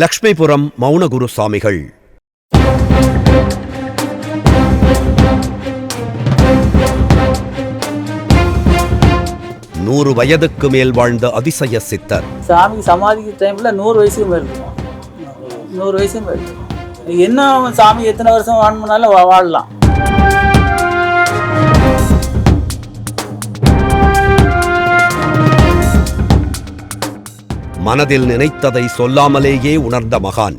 லக்ஷ்மிபுரம் மௌனகுரு சாமிகள் நூறு வயதுக்கு மேல் வாழ்ந்த அதிசய சித்தர். சாமி சமாதிக்கு டைமில் நூறு வயசுக்கு மேல் இருக்கும். நூறு வயசுக்கு மேல் என்ன சாமி எத்தனை வருஷம் வாழணும்னாலும் வாழலாம். மனதில் நினைத்ததை சொல்லாமலேயே உணர்ந்த மகான்.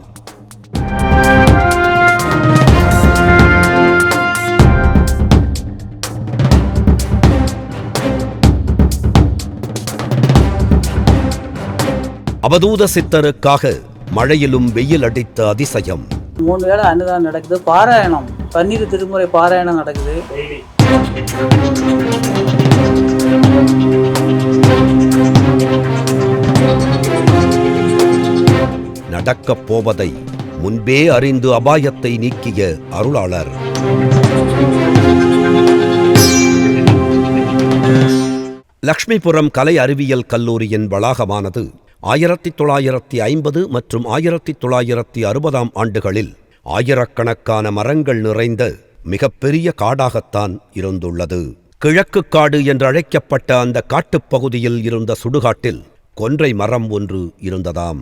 அவதூத சித்தருக்காக மழையிலும் வெயில் அடித்த அதிசயம். மூணு வேளை அன்னதானம் நடக்குது. பாராயணம். பன்னீர் திருமுறை பாராயணம் நடக்குது. நடக்கப் போவதை முன்பே அறிந்து அபாயத்தை நீக்கிய அருளாளர். லக்ஷ்மிபுரம் கலை அறிவியல் கல்லூரியின் வளாகமானது ஆயிரத்தி தொள்ளாயிரத்தி ஐம்பது மற்றும் ஆயிரத்தி தொள்ளாயிரத்தி அறுபதாம் ஆண்டுகளில் ஆயிரக்கணக்கான மரங்கள் நிறைந்த மிகப்பெரிய காடாகத்தான் இருந்துள்ளது. கிழக்கு காடு என்றழைக்கப்பட்ட அந்த காட்டுப் பகுதியில் இருந்த சுடுகாட்டில் கொன்றை மரம் ஒன்று இருந்ததாம்.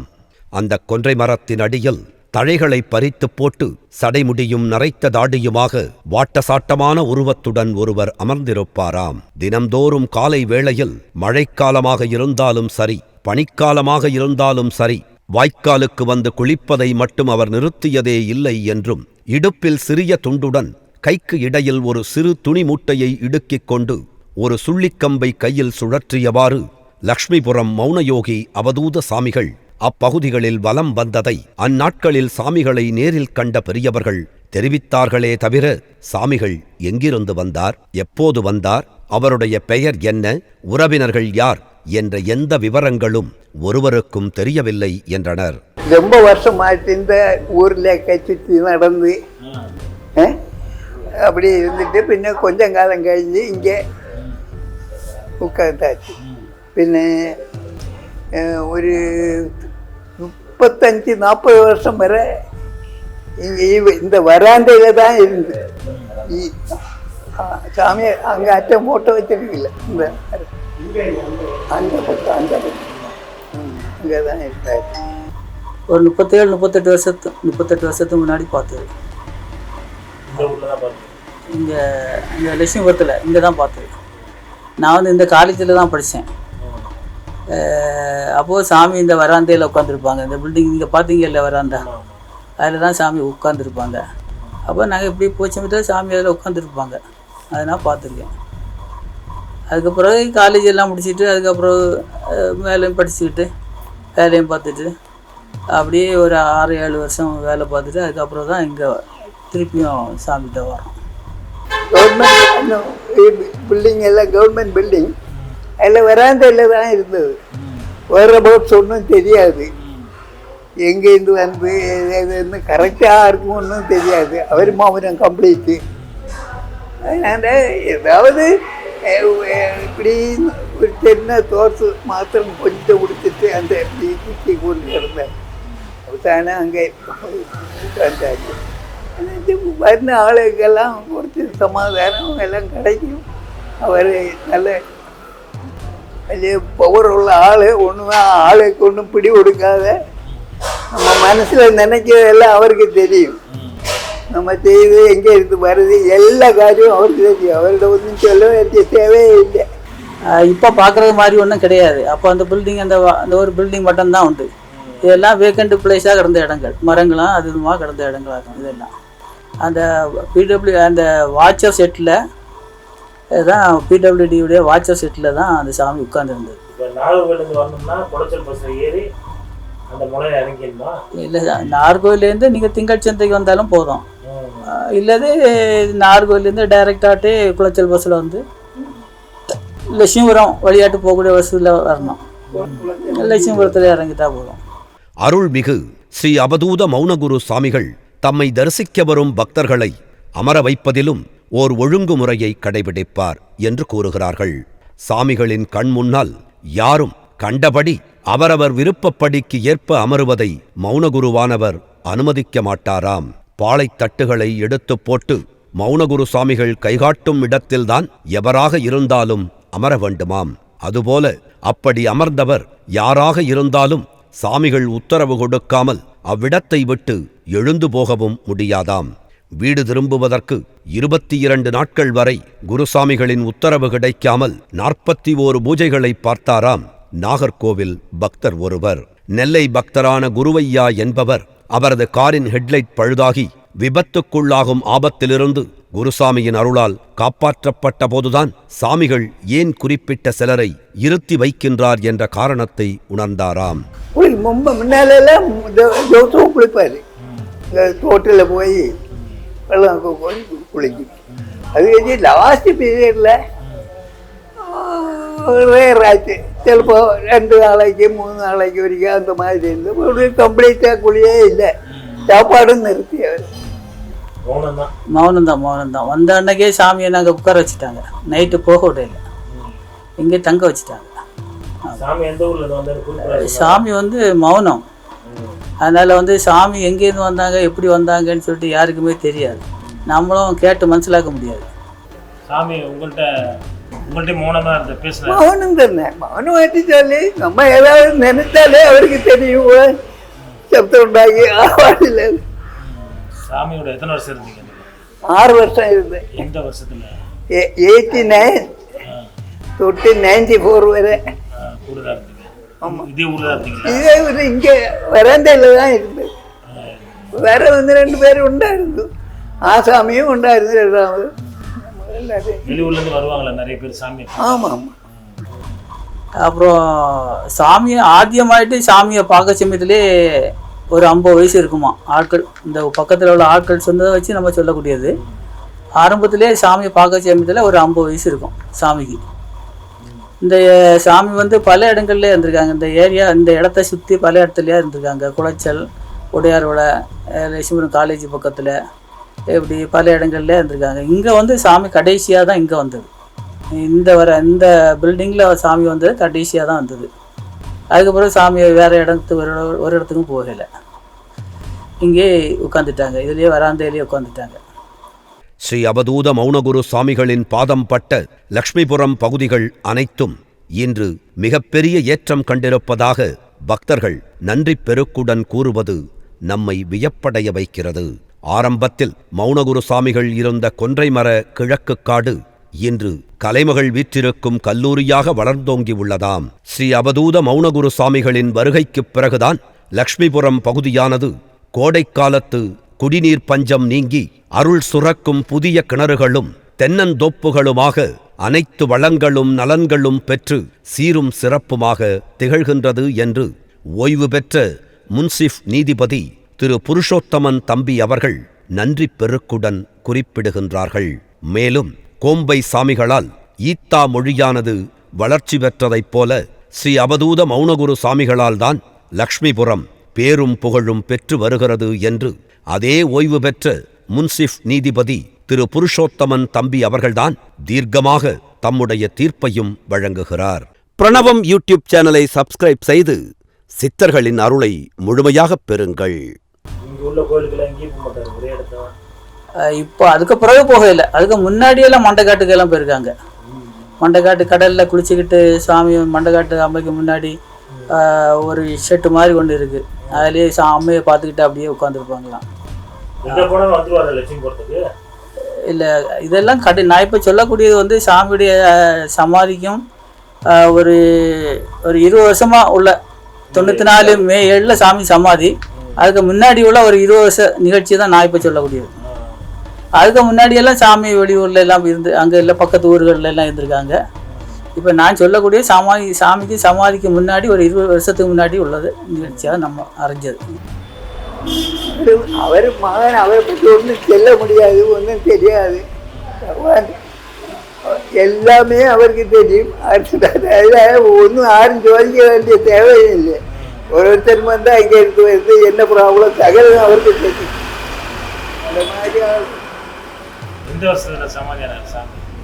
அந்த கொன்றை மரத்தின் அடியில் தழைகளை பறித்துப் போட்டு சடைமுடியும் நரைத்த தாடியுமாக வாட்டசாட்டமான உருவத்துடன் ஒருவர் அமர்ந்திருப்பாராம். தினம்தோறும் காலை வேளையில் மழைக்காலமாக இருந்தாலும் சரி பனிக்காலமாக இருந்தாலும் சரி வாய்க்காலுக்கு வந்து குளிப்பதை மட்டும் அவர் நிறுத்தியதே இல்லை என்றும் இடுப்பில் சிறிய துண்டுடன் கைக்கு இடையில் ஒரு சிறு துணி மூட்டையை இடுக்கிக் கொண்டு ஒரு சுள்ளிக்கம்பை கையில் சுழற்றியவாறு லக்ஷ்மிபுரம் மௌனயோகி அவதூத சாமிகள் அப்பகுதிகளில் வலம் வந்ததை அந்நாட்களில் சாமிகளை நேரில் கண்ட பெரியவர்கள் தெரிவித்தார்களே தவிர சாமிகள் எங்கிருந்து வந்தார் எப்போது வந்தார் அவருடைய பெயர் என்ன உறவினர்கள் யார் என்ற எந்த விவரங்களும் ஒருவருக்கும் தெரியவில்லை என்றனர். ரொம்ப வருஷம் இந்த ஊரில் கட்சி நடந்து அப்படி இருந்துட்டு பின்ன கொஞ்சம் காலம் கழிஞ்சு இங்கே உட்காந்தாச்சு பின்ன ஒரு முப்பத்தஞ்சு நாற்பது வருஷம் வரை இங்கே இந்த வராந்தையில் தான் இருந்து. சாமி அங்கே அட்டை போட்டோ வச்சிருக்கீங்கள இந்த அந்த பக்கம் அந்த பக்கம். இங்கே தான் இருந்தார் ஒரு முப்பத்தேழு முப்பத்தெட்டு வருஷத்து முப்பத்தெட்டு வருஷத்துக்கு முன்னாடி பார்த்தது. இங்கே இங்கே லட்சுமிபுரத்தில் இங்கே தான் பார்த்தது. நான் வந்து இந்த காலேஜில் தான் படித்தேன் அப்போது சாமி இந்த வராந்தையில் உட்காந்துருப்பாங்க இந்த பில்டிங் இங்கே பார்த்தீங்கல்ல வராந்தா? அதில் தான் சாமி உட்காந்துருப்பாங்க அப்போ நாங்கள் இப்படி போச்சமிட்டு சாமி அதில் உட்காந்துருப்பாங்க அதை நான் பார்த்துருக்கேன். அதுக்கப்புறம் காலேஜ் எல்லாம் முடிச்சுட்டு அதுக்கப்புறம் மேலேயும் படிச்சுக்கிட்டு வேலையும் பார்த்துட்டு அப்படியே ஒரு ஆறு ஏழு வருஷம் வேலை பார்த்துட்டு அதுக்கப்புறம் தான் இங்கே திருப்பியும் சாமிகிட்ட வரோம் கவர்மெண்ட் பில்டிங் எல்லாம் கவர்மெண்ட் பில்டிங் அதில் வராந்தையில் தான் இருந்தது வர்ற போட்ஸ் ஒன்றும் தெரியாது எங்கேருந்து வந்து எதுன்னு கரெக்டாக இருக்கும் ஒன்றும் தெரியாது அவர் மாவட்டம் கம்ப்ளீட்டு அதனால் ஏதாவது இப்படி ஒரு சின்ன தோர்த்து மாத்திரம் கொஞ்சம் கொடுத்துட்டு அந்த இப்படி குத்தி கொண்டு கிடந்தார் அவசான அங்கே உட்காந்தாச்சு வந்த வர்ண ஆளுக்கெல்லாம் கொடுத்து சமாதானம் எல்லாம் கிடைக்கும் அவர் நல்ல பவர் உள்ள ஆள் ஒன்றுமே ஆளுக்கு ஒன்றும் பிடி கொடுக்காத நம்ம மனசில் நினைக்கிறதெல்லாம் அவருக்கு தெரியும் நம்ம செய்து எங்கே இருந்து வருது எல்லா காரியமும் அவருக்கு தெரியும் அவர்கிட்ட ஒன்றும் சொல்ல வேண்டிய தேவையே இல்லை இப்போ பார்க்குறது மாதிரி ஒன்றும் கிடையாது அப்போ அந்த பில்டிங் அந்த அந்த ஒரு பில்டிங் மட்டும் தான் உண்டு இதெல்லாம் வேக்கண்ட் பிளேஸாக கிடந்த இடங்கள் மரங்களாம் அது இதுமாக கிடந்த இடங்களாக இதெல்லாம் அந்த பிடபிள்யூ அந்த வாட்சர் செட்டில் தான் பிடபிள்யூடியுடைய வாட்சர் செட்டில் தான் அந்த சாமி உட்கார்ந்திருந்தது. இப்போ நாகர்கோவிலேருந்து வரணும்னா குளச்சல் பஸ்ஸில் ஏறி அந்த முனையில் இறங்கிடணுமா இல்லை நாகர்கோவிலேருந்து நீங்கள் திங்கள் சந்தைக்கு வந்தாலும் போதும். இல்லது நாகர்கோவிலேருந்து டைரெக்டாகட்டே குளச்சல் பஸ்ஸில் வந்து லட்சுமிபுரம் வழியாட்டு போகக்கூடிய பஸ்ஸில் வரணும். லட்சுமிபுரத்தில் இறங்கிட்டா போதும். அருள்மிகு ஸ்ரீ அவதூத மௌனகுரு சாமிகள் தம்மை தரிசிக்க வரும் பக்தர்களை அமர வைப்பதிலும் ஓர் ஒழுங்குமுறையை கடைபிடிப்பார் என்று கூறுகிறார்கள். சாமிகளின் கண் முன்னால் யாரும் கண்டபடி அவரவர் விருப்பப்படிக்கு ஏற்ப அமருவதை மௌனகுருவானவர் அனுமதிக்க மாட்டாராம். பாளைத்தட்டுகளை எடுத்துப் போட்டு மௌனகுரு சாமிகள் கைகாட்டும் இடத்தில்தான் எவராக இருந்தாலும் அமர வேண்டுமாம். அதுபோல அப்படி அமர்ந்தவர் யாராக இருந்தாலும் சாமிகள் உத்தரவு கொடுக்காமல் அவ்விடத்தை விட்டு எழுந்து போகவும் முடியாதாம். வீடு திரும்புவதற்கு இருபத்தி இரண்டு நாட்கள் வரை குருசாமிகளின் உத்தரவு கிடைக்காமல் நாற்பத்தி ஓரு பூஜைகளை பார்த்தாராம். நாகர்கோவில் பக்தர் ஒருவர். நெல்லை பக்தரான குருவையா என்பவர் அவரது காரின் ஹெட்லைட் பழுதாகி விபத்துக்குள்ளாகும் ஆபத்திலிருந்து குருசாமியின் அருளால் காப்பாற்றப்பட்ட போதுதான் சாமிகள் ஏன் குறிப்பிட்ட சிலரை இருத்தி வைக்கின்றார் என்ற காரணத்தை உணர்ந்தாராம். முன்னாலெல்லாம் தோட்டில் போய் போய் குளிக்கும் அது கழிச்சு லாஸ்ட் பீரியடில் ரேர் ஆச்சு சிலப்போ ரெண்டு நாளைக்கு மூணு நாளைக்கு வரைக்கும் அந்த மாதிரி இருந்து ஒரு கம்ப்ளீட்டாக குளியே இல்லை சாப்பாடும் நிறுத்தி அவர் மௌனம் தான் மௌனம்தான் மௌனம்தான் வந்த அன்னைக்கே சாமியை நாங்கள் உட்கார வச்சுட்டாங்க நைட்டு போக விடல இங்கே தங்க வச்சுட்டாங்க சாமி வந்து மௌனம் அதனால் வந்து சாமி எங்கேருந்து வந்தாங்க எப்படி வந்தாங்கன்னு சொல்லிட்டு யாருக்குமே தெரியாது. நம்மளும் கேட்டு மனசிலாக்க முடியாது. சாமி உங்கள்கிட்ட உங்கள்கிட்ட மௌனமா இருந்த பேசுனாரு. மௌனம் தானே. மௌனம் ஆட்டி சொல்லி நம்ம ஏதாவது நினைச்சாலே அவருக்கு தெரியும். சப்தம் உண்டாகி சாமியோட எத்தனை வருஷம் இருந்தீங்க? ஆறு வருஷம் இருந்தேன். எந்த வருஷத்துல? எயிட்டி நைன் தொட்டு நைன்டி ஃபோர் வரை. கூட இருந்தீங்க இதே ஊர்ல தான் இதே இங்கே வராந்தையில் தான் இருந்தது வேற வந்து ரெண்டு பேரும் உண்டா இருந்தோம் ஆசாமியும் உண்டா இருந்து இருந்து வருவாங்களா நிறைய பேர் சாமி? ஆமாம் ஆமாம் அப்புறம் சாமியை ஆத்தியமாயிட்டு சாமியை பார்க்க சமயத்திலே ஒரு ஐம்பது வயசு இருக்குமா? ஆட்கள் இந்த பக்கத்தில் உள்ள ஆட்கள் சொன்னதை வச்சு நம்ம சொல்லக்கூடியது. ஆரம்பத்திலே சாமியை பார்க்க சமயத்தில் ஒரு ஐம்பது வயசு இருக்கும் சாமிக்கு. இந்த சாமி வந்து பல இடங்கள்லேயே இருந்திருக்காங்க. இந்த ஏரியா இந்த இடத்த சுற்றி பல இடத்துலையே இருந்திருக்காங்க. குளச்சல் உடையாரோட லட்சுமணன் காலேஜ் பக்கத்தில் இப்படி பல இடங்கள்லேயே இருந்திருக்காங்க. இங்கே வந்து சாமி கடைசியாக தான் இங்கே வந்தது. இந்த வர இந்த பில்டிங்கில் சாமி வந்தது கடைசியாக தான் வந்தது. அதுக்கப்புறம் சாமி வேறு இடத்து ஒரு இடம்- ஒரு இடத்துக்கும் போகலை. இங்கே உட்காந்துட்டாங்க இதுலேயே வராந்தையிலேயே உட்காந்துட்டாங்க ஸ்ரீ அவதூத மௌனகுரு சாமிகளின் பாதம் பட்ட லக்ஷ்மிபுரம் பகுதிகள் அனைத்தும் இன்று மிகப்பெரிய ஏற்றம் கண்டிருப்பதாக பக்தர்கள் நன்றி பெருக்குடன் கூறுவது நம்மை வியப்படைய வைக்கிறது. ஆரம்பத்தில் மௌனகுரு சாமிகள் இருந்த கொன்றைமர கிழக்கு காடு இன்று கலைமகள் வீற்றிருக்கும் கல்லூரியாக வளர்ந்தோங்கி உள்ளதாம். ஸ்ரீ அவதூத மௌனகுரு சாமிகளின் வருகைக்குப் பிறகுதான் லக்ஷ்மிபுரம் பகுதியானது கோடைக்காலத்து குடிநீர் பஞ்சம் நீங்கி அருள் சுரக்கும் புதிய கிணறுகளும் தென்னந்தோப்புகளுமாக அனைத்து வளங்களும் நலன்களும் பெற்று சீரும் சிறப்புமாக திகழ்கின்றது என்று ஓய்வு பெற்ற முன்சிஃப் நீதிபதி திரு. புருஷோத்தமன் தம்பி அவர்கள் நன்றி பெருக்குடன் குறிப்பிடுகின்றார்கள். மேலும் கோம்பை சாமிகளால் ஈத்தா மொழியானது வளர்ச்சி பெற்றதைப் போல ஸ்ரீ அவதூத மௌனகுரு சாமிகளால்தான் லக்ஷ்மிபுரம் பேரும் புகழும் பெற்று வருகிறது என்று அதே ஓய்வு பெற்ற முன்சிஃப் நீதிபதி திரு புருஷோத்தமன் தம்பி அவர்கள்தான் தீர்க்கமாக தம்முடைய தீர்ப்பையும் வழங்குகிறார். பிரணவம் யூடியூப் சேனலை சப்ஸ்கிரைப் செய்து சித்தர்களின் அருளை முழுமையாகப் பெறுங்கள். இப்போ அதுக்கு பிறகு போகல அதுக்கு முன்னாடியெல்லாம் மண்டைக்காட்டுக்கெல்லாம் போயிருக்காங்க. மண்டைக்காட்டு கடலில் குளிச்சுக்கிட்டு சாமி மண்டைக்காட்டு அம்மைக்கு முன்னாடி ஒரு ஷெட்டு மாதிரி ஒன்று இருக்குது அதுலேயே சா அம்மையை பார்த்துக்கிட்டு அப்படியே உட்காந்துருப்பாங்களாம் இல்லை இதெல்லாம் கடி நான் இப்போ சொல்லக்கூடியது வந்து சாமியுடைய சமாதிக்கும் ஒரு ஒரு இருபது வருஷமாக உள்ள தொண்ணூற்றி நாலு மே ஏழில் சாமி சமாதி. அதுக்கு முன்னாடி உள்ள ஒரு இருபது வருஷ நிகழ்ச்சி தான் நான் இப்போ சொல்லக்கூடியது. அதுக்கு முன்னாடியெல்லாம் சாமி வெளியூரில் எல்லாம் இருந்து அங்கே இல்லை பக்கத்து ஊர்களில் எல்லாம் இருந்திருக்காங்க. இப்போ நான் சொல்லக்கூடிய சமாதி சாமிக்கு சமாதிக்கு முன்னாடி ஒரு இருபது வருஷத்துக்கு முன்னாடி உள்ளது நிகழ்ச்சியாக நம்ம அரைஞ்சது அவர் மகன் அவரை பற்றி ஒன்றும் சொல்ல முடியாது ஒன்றும் தெரியாது. எல்லாமே அவருக்கு தெரியும். அதில் ஒன்றும் யாரும் ஜோதிக்க வேண்டிய தேவையில்லை ஒருத்தர் வந்தால் அங்கே இருந்து வருது என்ன ப்ராப்ளம் சகலம் அவருக்கு தெரியும். அந்த மாதிரி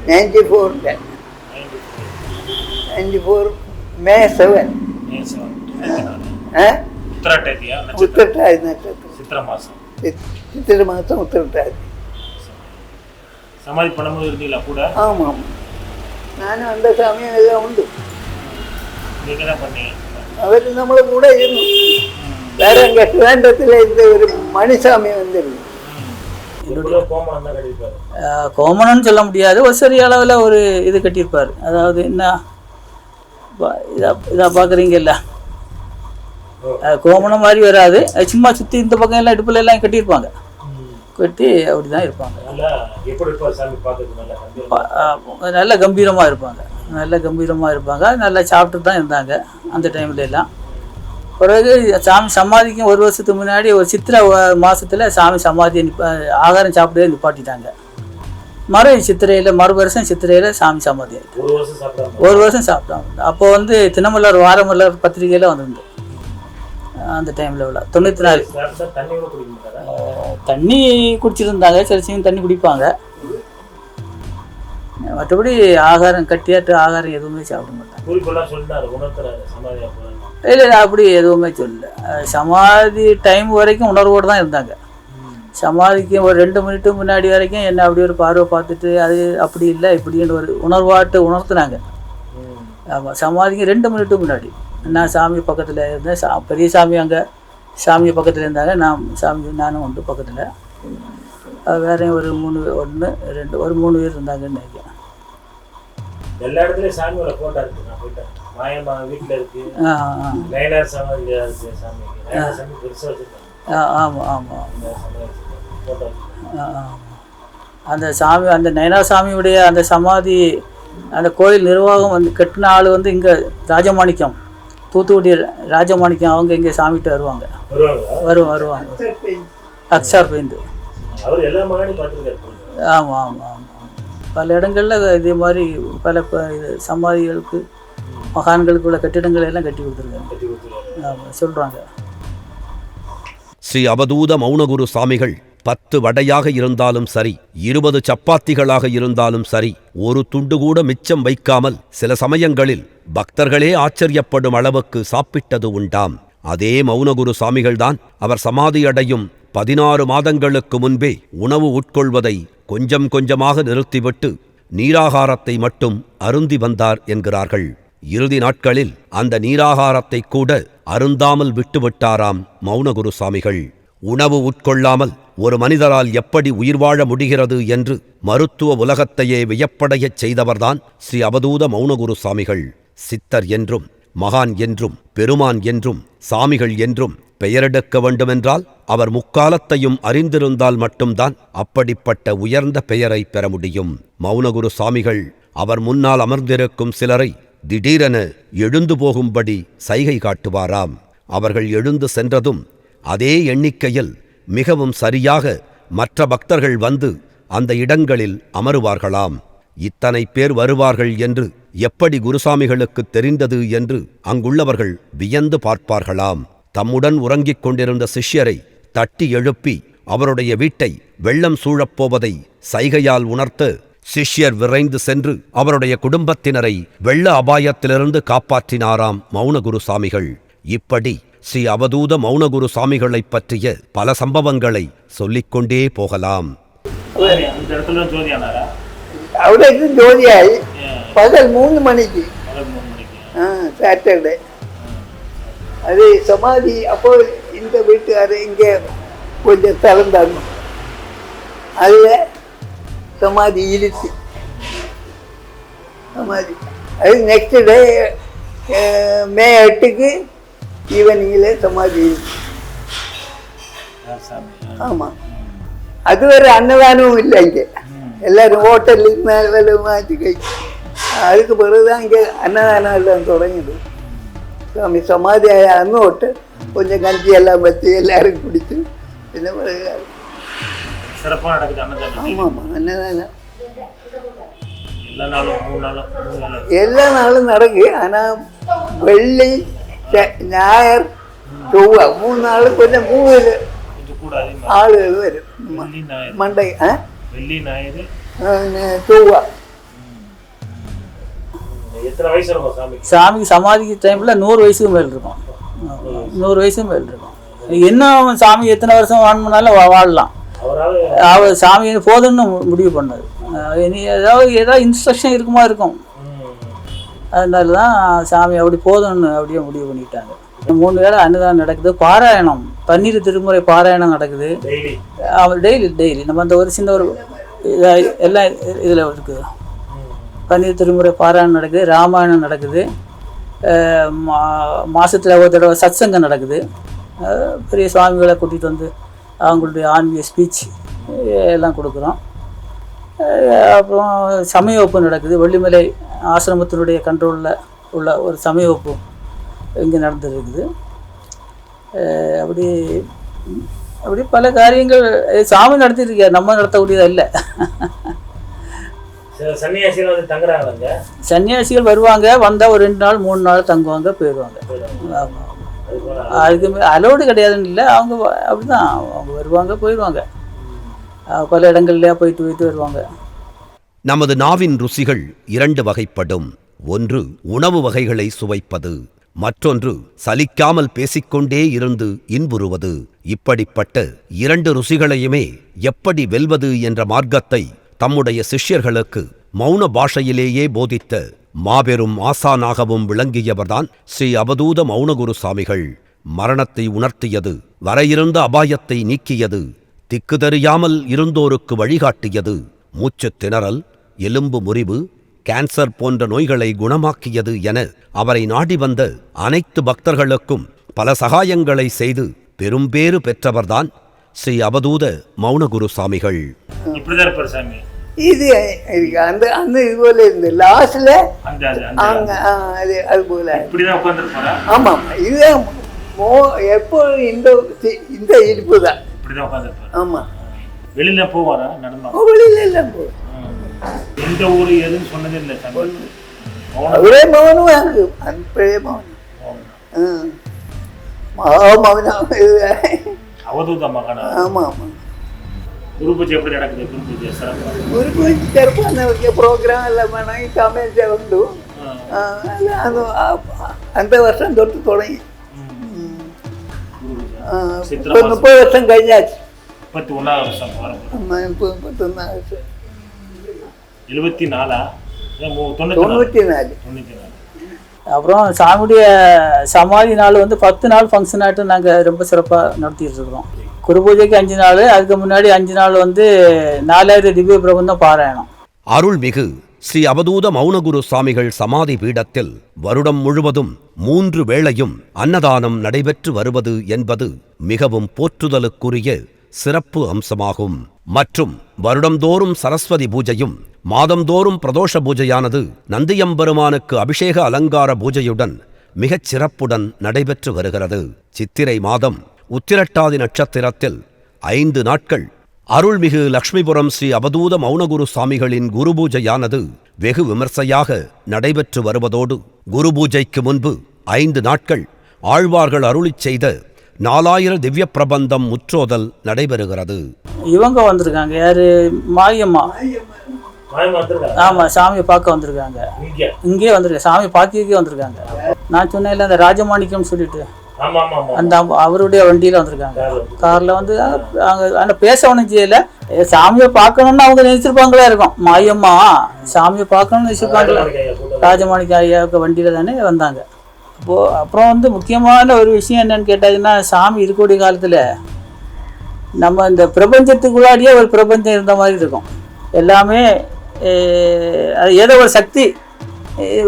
நைன்டி ஃபோரில் நைன்டி ஃபோர் மே செவன் ஆ? உத்திரட்டாதி நட்சத்திரம். சித்திர சித்- சித்திரை மாதம் உத்திரட்டாதி சமாதி பண்ணும்போது இருந்தீங்களா கூட? ஆமாம். ஆமாம் நானும் அந்த சமயம் எல்லாம் உண்டு. நீங்க தான் பண்ணீங்க? அவர் நம்மளை கூட இருந்தோம் வேற அங்கே வேண்டத்தில் இருந்த ஒரு மணிசாமி ஆஹ் கோமணம்னு சொல்ல முடியாது. ஒரு சிறிய அளவில் ஒரு இது கட்டியிருப்பார். அதாவது என்ன பா- இதா இதா பார்க்குறீங்கல்ல? கோமணம் மாதிரி வராது. சும்மா சுற்றி இந்த பக்கம் எல்லாம் இடுப்புல எல்லாம் கட்டியிருப்பாங்க. கட்டி அப்படி தான் இருப்பாங்க. நல்லா கம்பீரமாக இருப்பாங்க. நல்ல கம்பீரமாக இருப்பாங்க. நல்லா சாப்பிட்டு தான் இருந்தாங்க அந்த டைம்ல எல்லாம். பிறகு சாமி சமாதிக்கும் ஒரு வருஷத்துக்கு முன்னாடி ஒரு சித்திரை மாசத்துல சாமி நிப்பா ஆகாரம் சாப்பிடவே நிப்பாட்டிட்டாங்க. மறு சித்திரையில் மறு வருஷம் சித்திரையில் சாமி சமாதி ஒரு வருஷம் சாப்பிட்டாங்க அப்போ வந்து தினமலர் வாரமலர் பத்திரிகையில் வந்திருந்து அந்த டைமில் உள்ள. தொண்ணூற்றி நாலு தண்ணி குடிச்சிருந்தாங்க. சில சமயம் தண்ணி குடிப்பாங்க. மற்றபடி ஆகாரம் கட்டியாட்டு ஆகாரம் எதுவுமே சாப்பிட மாட்டாங்க. இல்லை இல்லை அப்படி எதுவுமே சொல்லல. சமாதி டைம் வரைக்கும் உணர்வோடு தான் இருந்தாங்க. சமாதிக்கு ஒரு ரெண்டு மினிட்டு முன்னாடி வரைக்கும் என்ன அப்படி ஒரு பார்வை பார்த்துட்டு அது அப்படி இல்லை இப்படின்னு ஒரு உணர்வாட்டு உணர்த்துனாங்க. ஆமாம் சமாதிக்கு ரெண்டு மினிட்டு முன்னாடி. நான் சாமி பக்கத்தில் இருந்தேன். சா பெரிய சாமி அங்கே சாமி பக்கத்தில் இருந்தாங்க. நான் சாமி நானும் உண்டு பக்கத்தில். வேற ஒரு மூணு ஒன்று ரெண்டு ஒரு மூணு பேர் இருந்தாங்கன்னு நினைக்கிறேன். எல்லா இடத்துலயும் சாமியோட போட்டோ இருக்கு. நான் போயிட்டேன் மாயம்மா வீட்டுல இருக்கு. ஆ ஆ. நயனார் சாமி நயனார் சாமி பெருசா வச்சிருக்காங்க. ஆ ஆமாம் ஆமாம் இந்த சமாதி போட்டோ ஆ, ஆமாம். அந்த சாமி அந்த நயனா சாமியுடைய அந்த சமாதி அந்த கோயில் நிர்வாகம் வந்து கட்டின ஆள் வந்து இங்கே ராஜமாணிக்கம். தூத்துக்குடி ராஜமாணிக்கம் அவங்க இங்கே சாமிகிட்ட வருவாங்க. வருவாங்களா? வரும் வருவாங்க. அக்ஷார் பார்த்துருக்காரு. ஆமாம் ஆமாம் ஆமாம் பல இடங்களில் இதே மாதிரி பல ப- இது சமாதிகளுக்கு மகான்களுக்கு உள்ள கட்டிடங்களை எல்லாம் கட்டி கொடுத்துருக்காங்க. ஆமாம் சொல்கிறாங்க ஸ்ரீ அவதூத மௌனகுரு சாமிகள் பத்து வடையாக இருந்தாலும் சரி இருபது சப்பாத்திகளாக இருந்தாலும் சரி ஒரு துண்டு கூட மிச்சம் வைக்காமல் சில சமயங்களில் பக்தர்களே ஆச்சரியப்படும் அளவுக்கு சாப்பிட்டது உண்டாம். அதே மௌனகுரு சாமிகள்தான் அவர் சமாதியடையும் பதினாறு மாதங்களுக்கு முன்பே உணவு உட்கொள்வதை கொஞ்சம் கொஞ்சமாக நிறுத்திவிட்டு நீராகாரத்தை மட்டும் அருந்தி வந்தார் என்கிறார்கள். இறுதி நாட்களில் அந்த நீராகாரத்தை கூட அருந்தாமல் விட்டுவிட்டாராம் மௌனகுரு சாமிகள். உணவு உட்கொள்ளாமல் ஒரு மனிதரால் எப்படி உயிர் வாழ முடிகிறது என்று மருத்துவ உலகத்தையே வியப்படையச் செய்தவர்தான் ஸ்ரீ அவதூத மௌனகுரு சாமிகள். சித்தர் என்றும் மகான் என்றும் பெருமான் என்றும் சாமிகள் என்றும் பெயரெடுக்க வேண்டுமென்றால் அவர் முக்காலத்தையும் அறிந்திருந்தால் மட்டும்தான் அப்படிப்பட்ட உயர்ந்த பெயரை பெற முடியும். மௌனகுரு சாமிகள் அவர் முன்னால் அமர்ந்திருக்கும் சிலரை திடீரென எழுந்து போகும்படி சைகை காட்டுவாராம். அவர்கள் எழுந்து சென்றதும் அதே எண்ணிக்கையில் மிகவும் சரியாக மற்ற பக்தர்கள் வந்து அந்த இடங்களில் அமருவார்களாம். இத்தனை பேர் வருவார்கள் என்று எப்படி குருசாமிகளுக்கு தெரிந்தது என்று அங்குள்ளவர்கள் வியந்து பார்ப்பார்களாம். தம்முடன் உறங்கிக் கொண்டிருந்த சிஷ்யரை தட்டி எழுப்பி அவருடைய வீட்டை வெள்ளம் சூழப்போவதை சைகையால் உணர்த்த சிஷ்யர் விரைந்து சென்று அவருடைய குடும்பத்தினரை வெள்ள அபாயத்திலிருந்து காப்பாற்றினாராம் மௌனகுரு சாமிகள் இப்படி ஸ்ரீ அவதூத மௌனகுரு சாமிகளைப் பற்றிய பல சம்பவங்களை சொல்லிக்கொண்டே போகலாம். அவருக்கு ஜோதியாகி பகல் மூணு மணிக்கு. சாட்டர்டே அது சமாதி அப்போ இந்த வீட்டுக்காரர் இங்கே கொஞ்சம் திறந்தாங்க. அதில் சமாதி இழுத்து சமாதி. அது நெக்ஸ்ட் டே மே எட்டுக்கு ஈவினிங்கில் சமாதி. ஆமாம் அது ஒரு அன்னதானமும் இல்லை இங்கே எல்லாரும் ஹோட்டலுக்கு மேலே மாற்றி கை. அதுக்கு பிறகுதான் இங்கே அன்னதானம் எல்லாம் தொடங்குது சாமி சமாதி அன்னு விட்டு கொஞ்சம் கஞ்சி எல்லாம் வச்சு எல்லாரும் குடிச்சு என்ன பிறகு ஆமாம் ஆமாம் அன்னதானம். எல்லா நாளும் நடக்கு. ஆனால் வெள்ளி வெள்ளி ஞாயிறு. மண்டை ஆ? வெள்ளி ஞாயிறு. செவ்வாய் எத்தனை வயசு இருக்கும் சாமிக்கு? சமாதிக்கு டைமில் நூறு வயசுக்கு மேல் இருக்கும். நூறு வயசும் மேல் இருக்கும். இன்னும் அவன் சாமி எத்தனை வருஷம் வாழணும்னாலும் வா- வாழலாம். அவர் சாமி போதும்னு முடிவு பண்ணது இனி ஏதாவது ஏதாவது இன்ஸ்ட்ரக்ஷன் இருக்குமா இருக்கும். அதனால தான் சாமி அப்படி போதும்னு அப்படியே முடிவு பண்ணிட்டாங்க. மூணு வேளை அன்னதானம் நடக்குது. பாராயணம். பன்னீர் திருமுறை பாராயணம் நடக்குது. டெய்லி அவர் டெய்லி டெய்லி நம்ம அந்த ஒரு சின்ன ஒரு எல்லாம் இதில் இருக்குது பன்னீர் திருமுறை பாராயணம் நடக்குது. ராமாயணம் நடக்குது. மா மாதத்தில் ஒரு தடவை சத்சங்கம் நடக்குது. பெரிய சுவாமிகளை கூட்டிகிட்டு வந்து அவங்களுடைய ஆன்மீக ஸ்பீச் எல்லாம் கொடுக்குறோம். அப்புறம் சமய வகுப்பு நடக்குது. வெள்ளிமலை ஆசிரமத்தினுடைய கண்ட்ரோலில் உள்ள ஒரு சமய வகுப்பு இங்கே நடந்துருக்குது. அப்படி அப்படி பல காரியங்கள் சாமி நடத்திட்டு நம்ம நடத்தக்கூடியது இல்லை சில சன்னியாசிகள் வந்து தங்குறாங்களாங்க சன்னியாசிகள் வருவாங்க வந்தால் ஒரு ரெண்டு நாள் மூணு நாள் தங்குவாங்க போயிடுவாங்க ஆமா. அது போல அதுக்கு அலோடு கிடையாதுன்னு இல்லை. அவங்க அப்படிதான். அவங்க வருவாங்க போயிடுவாங்க பல இடங்கள்லயா போயிட்டு போயிட்டு வருவாங்க. நமது நாவின் ருசிகள் இரண்டு வகைப்படும். ஒன்று உணவு வகைகளை சுவைப்பது. மற்றொன்று சலிக்காமல் பேசிக்கொண்டே இருந்து இன்புறுவது. இப்படிப்பட்ட இரண்டு ருசிகளையுமே எப்படி வெல்வது என்ற மார்க்கத்தை தம்முடைய சிஷ்யர்களுக்கு மௌன பாஷையிலேயே போதித்த மாபெரும் ஆசானாகவும் விளங்கியவர்தான் ஸ்ரீ அவதூத மௌனகுரு சாமிகள். மரணத்தை உணர்த்தியது வர இருந்த அபாயத்தை நீக்கியது திக்கு தெரியாமல் இருந்தோருக்கு வழிகாட்டியது மூச்சுத் திணறல் எலும்பு முறிவு கேன்சர் போன்ற நோய்களை குணமாக்கியது என அவரை நாடி வந்த அனைத்து பக்தர்களுக்கும் பல சகாயங்களை செய்து பெரும்பேறு பெற்றவர்தான் ஸ்ரீ அவதூத மௌனகுரு சாமிகள். இது அந்த அந்த இது போல இருந்து லாஸ்ட்ல அந்த அது அது அது போல ஆமாம். இதுதான் மோ எப்போ இந்த இந்த இருப்பு தான் ஆமாம் வெளியில போவாரா? நடந்தா? வெளியில எல்லாம் போ எந்த ஊர் எதுன்னு சொன்னதே இல்லை അവരെ മൗനമാണ് അപ്പോഴേ മൗനം மகாமௌனம் அவதூத மகனா ஆமாம் ஆமாம் குரு பூஜை எப்படி நடக்குது குரு பூஜை சிறப்பாக ಗುರು ಪೂಜೆ ತರಪಾನ ಅವ್ರಿಗೆ ಪ್ರೋಗ್ರಾಮ್ ಎಲ್ಲ ಮಾಡಿ ಕಾಮೇಜ ಉಂಟು ಆ, ಅಲ್ಲ, ಅದು ಆ- ಅಂತ ವರ್ಷ ತೊಟ್ಟು ತೊಡಗಿ ಹ್ಮ್. குரு பூஜை ಆ, ಮುಪ್ಪ- ಮುಪ್ಪತ್ತು ವರ್ಷ കഴിഞ്ഞാச்சு பத்து ஒன்றாவது வருஷம் ஆரம்பிக்கும். ಮ- ಮುಪ್ಪ- ಮುಪ್ಪತ್ತೊಂದು ವರ್ಷ எழுபத்தி நாலா. தொண்ணூற்றி நாலு. அப்புறம் சாமியுடைய சமாதி நாள் வந்து பத்து நாள் ஃபங்க்ஷன் ஆகிட்டு நாங்கள் ரொம்ப சிறப்பாக நடத்திட்டு இருக்கிறோம். குரு பூஜைக்கு அஞ்சு நாள் அதுக்கு முன்னாடி அஞ்சு நாள் வந்து நாலாயிரம் திவ்ய பிரபந்தம் பாராயணம். அருள்மிகு ஸ்ரீ அவதூத மௌனகுரு சாமிகள் சமாதி பீடத்தில் வருடம் முழுவதும் மூன்று வேளையும் அன்னதானம் நடைபெற்று வருவது என்பது மிகவும் போற்றுதலுக்குரிய சிறப்பு அம்சமாகும். மற்றும் வருடந்தோறும் சரஸ்வதி பூஜையும் மாதந்தோறும் பிரதோஷ பூஜையானது நந்தியம்பெருமானுக்கு அபிஷேக அலங்கார பூஜையுடன் மிகச் சிறப்புடன் நடைபெற்று வருகிறது. சித்திரை மாதம் உத்திரட்டாதி நட்சத்திரத்தில் ஐந்து நாட்கள் அருள்மிகு லக்ஷ்மிபுரம் ஸ்ரீ அவதூத மௌனகுரு சாமிகளின் குரு பூஜையானது வெகு விமர்சையாக நடைபெற்று வருவதோடு குரு பூஜைக்கு முன்பு ஐந்து நாட்கள் ஆழ்வார்கள் அருளிச் செய்த நாலாயிர திவ்ய பிரபந்தம் முற்றோதல் நடைபெறுகிறது. இவங்க வந்திருக்காங்க. யாரு? மாரியம்மா. மாயமா வந்துருக்காங்க. ஆமாம் சாமியை பார்க்க வந்திருக்காங்க. இங்க. இங்கே வந்திருக்காங்க. சாமி பார்க்கவே வந்திருக்காங்க. நான் சொன்னேன்ல அந்த ராஜமாணிக்கம்னு சொல்லிட்டு. ஆமா ஆமா ஆமா அந்த அவ- அவருடைய வண்டியில் வந்திருக்காங்க. கார்ல வந்து. அங்கே ஆனால் பேச ஒன்றும் செய்யலை. சாமியை பார்க்கணுன்னு அவங்க நினைச்சிருப்பாங்களே இருக்கும். மாயம்மா சாமியை பார்க்கணும்னு நினைச்சிருப்பாங்களே. ராஜமாணிக்க ஐயாவுக்கு வண்டியில் தானே வந்தாங்க. அப்போது அப்புறம் வந்து முக்கியமான ஒரு விஷயம் என்னன்னு கேட்டாங்கன்னா சாமி இருக்கக்கூடிய காலத்தில் நம்ம இந்த பிரபஞ்சத்துக்குள்ளாடியே ஒரு பிரபஞ்சம் இருந்த மாதிரி இருக்கும். எல்லாமே அது ஏதோ ஒரு சக்தி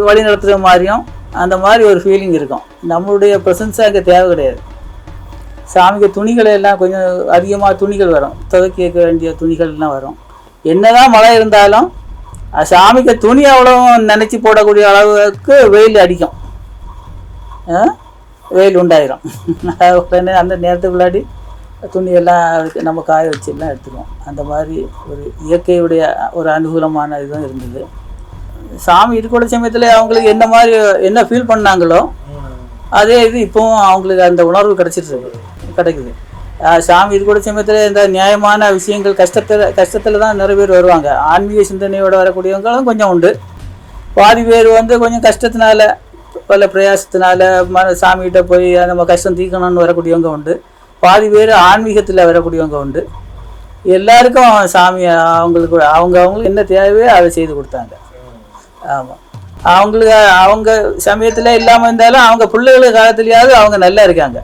வழி நடத்துகிற மாதிரியும் அந்த மாதிரி ஒரு ஃபீலிங் இருக்கும். நம்மளுடைய ப்ரெசன்ஸ் அங்கே தேவை கிடையாது. சாமிக்கு துணிகள் எல்லாம் கொஞ்சம் அதிகமாக துணிகள் வரும். துவைக்க வைக்க வேண்டிய துணிகள்லாம் வரும். என்னதான் மழை இருந்தாலும் சாமிக்கு துணி அவ்வளோ நினச்சி போடக்கூடிய அளவுக்கு வெயில் அடிக்கும். வெயில் உண்டாயிரும். உடனே அந்த நேரத்துக்குள்ளாடி துணியெல்லாம் அதுக்கு நம்ம காய வச்சு எல்லாம் எடுத்துக்குவோம். அந்த மாதிரி ஒரு இயற்கையுடைய ஒரு அனுகூலமான இதுவும் இருந்தது. சாமி இருக்கக்கூடிய சமயத்தில் அவங்களுக்கு என்ன மாதிரி என்ன ஃபீல் பண்ணாங்களோ அதே இது இப்போவும் அவங்களுக்கு அந்த உணர்வு கிடச்சிட்டு கிடைக்குது. சாமி இருக்கக்கூடிய சமயத்தில் இந்த நியாயமான விஷயங்கள் கஷ்டத்தில் கஷ்டத்தில் தான் நிறைய பேர் வருவாங்க. ஆன்மீக சிந்தனையோடு வரக்கூடியவங்களும் கொஞ்சம் உண்டு. பாதி பேர் வந்து கொஞ்சம் கஷ்டத்தினால பல பிரயாசத்தினால மன சாமிகிட்ட போய் நம்ம கஷ்டம் தீர்க்கணும்னு வரக்கூடியவங்க உண்டு. பாதி பேர் ஆன்மீகத்தில் வரக்கூடியவங்க உண்டு. எல்லாருக்கும் சாமி அவங்களுக்கு அவங்க அவங்களுக்கு என்ன தேவையோ அதை செய்து கொடுத்தாங்க. ஆமாம் அவங்களுக்கு அவங்க சமயத்தில் இல்லாமல் இருந்தாலும் அவங்க பிள்ளைகள் காலத்துலேயாவது அவங்க நல்லா இருக்காங்க.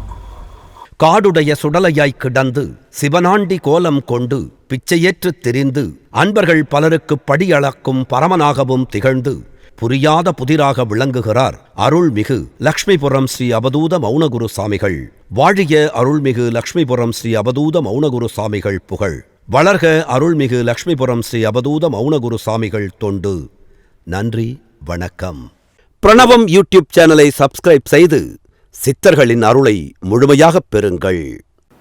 காடுடைய சுடலையாய் கிடந்து சிவனாண்டி கோலம் கொண்டு பிச்சையேற்றுத் திரிந்து அன்பர்கள் பலருக்கு படியளக்கும் பரமனாகவும் திகழ்ந்து புரியாத புதிராக விளங்குகிறார் அருள்மிகு லக்ஷ்மிபுரம் ஸ்ரீ அவதூத மௌனகுரு சாமிகள். வாழிய அருள்மிகு லக்ஷ்மிபுரம் ஸ்ரீ அவதூத மௌனகுரு சாமிகள் புகழ். வளர்க அருள்மிகு லக்ஷ்மிபுரம் ஸ்ரீ அவதூத மௌனகுரு சாமிகள் தொண்டு. நன்றி வணக்கம். பிரணவம் யூடியூப் சேனலை சப்ஸ்கிரைப் செய்து சித்தர்களின் அருளை முழுமையாகப் பெறுங்கள்.